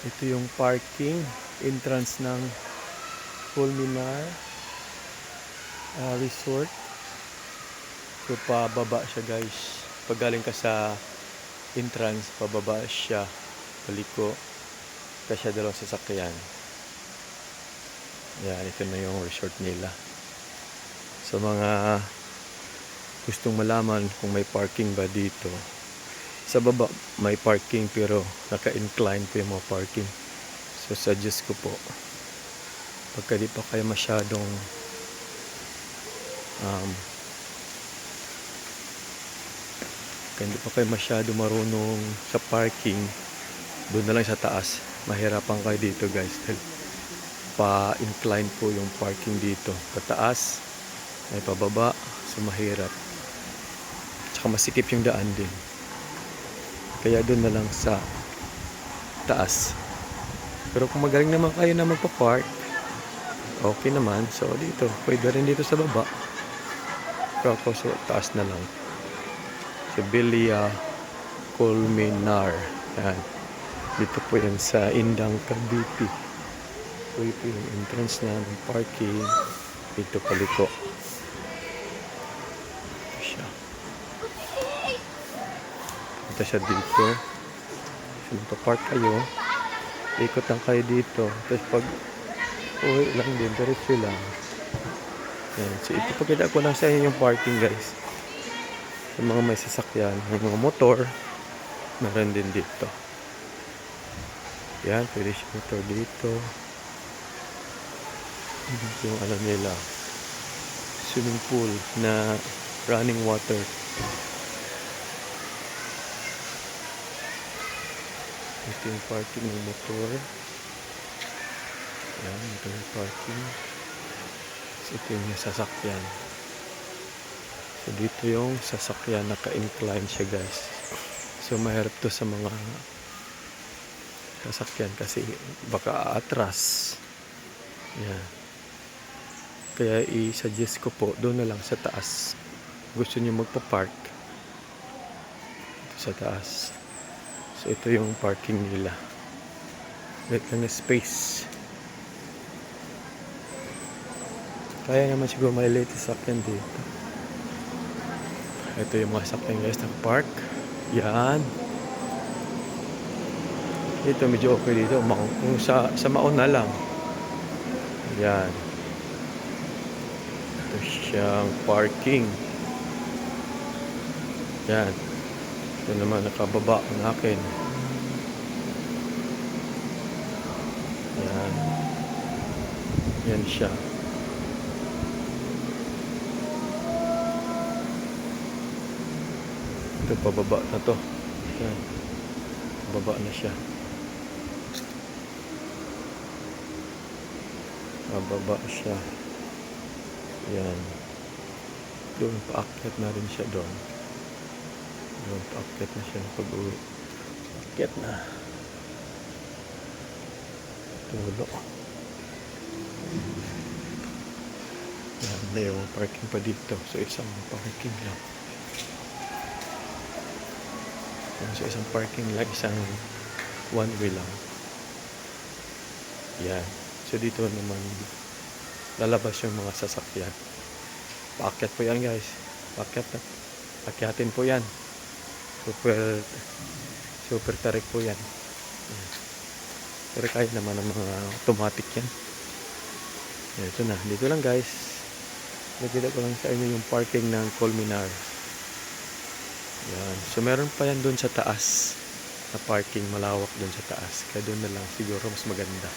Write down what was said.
Ito yung parking entrance ng Fulminar ah, Resort. So pababa siya guys. Pag galing ka sa entrance, pababa siya. Paliko. Kasi dalawang sasakyan. Yan, ito na yung resort nila. Sa mga gustong malaman kung may parking ba dito, sa baba may parking pero naka-incline po yung mga parking. So suggest ko po, pagka di pa kayo masyadong um, hindi pa kayo masyado marunong sa parking, doon na lang sa taas. Mahirapan kayo dito guys. Dahil pa-incline po yung parking dito. Pataas, may pababa, so mahirap. Tsaka masikip yung daan din. Kaya doon na lang sa taas. Pero kung magaling naman kayo na magpa-park, okay naman. So dito, pwede rin dito sa baba. Pero ako sa taas na lang. Sa Belia Colmenar. Yan. Dito po yan sa Indang Cavite. So ito yung entrance na ng parking. Dito paliko. Ito siya. Punta siya dito. Magpa-park kayo. Ikot lang kayo dito. Tapos pag uwi lang din, diretso lang. Yan. So ipapakita ko lang sa inyo yung parking guys. Sa mga may sasakyan, may mga motor, meron din dito. Yan, pwede siya motor dito. Yung ano nila, swimming pool na running water. Ito yung parking ng motor. Yan, ito yung parking. So, ito yung sasakyan. So, dito yung sasakyan, naka-incline siya guys. So, mahirap to sa mga sasakyan kasi baka atras. Yan. Kaya i-suggest ko po, doon na lang sa taas. Gusto niyo magpa-park. Sa taas. So, ito yung parking nila. Wait lang na space. Kaya naman siguro may late sasakyan dito. Ito yung mga sasakyan guys ng park. Yan. Dito medyo okay dito. Kung sa, sa mauna lang. Yan. Ito siyang parking. Yan. Ito naman nakababa ang akin. Yan. Yan siya. Ito pababa na to. Yan. Baba na siya. Pababa siya. Yan. Doon paakyat na rin siya doon. Doon paakyat na siya ng pag-uwi. Paakyat na. Tulo. Yan, may yung parking pa dito. So isang parking lang. Yan, so isang parking lang, isang one way lang. Yan. So dito naman lalabas yung mga sasakyan. Paakyat po yan guys. Paakyat na. Paakyatin po yan. Super super tarik po yan. Pero kaya naman ng mga automatic yan. Ito na. Dito lang guys. Nakita ko lang sa inyo yung parking ng Colminar. Yan. So meron pa yan doon sa taas na parking malawak doon sa taas. Kaya doon na lang siguro mas maganda.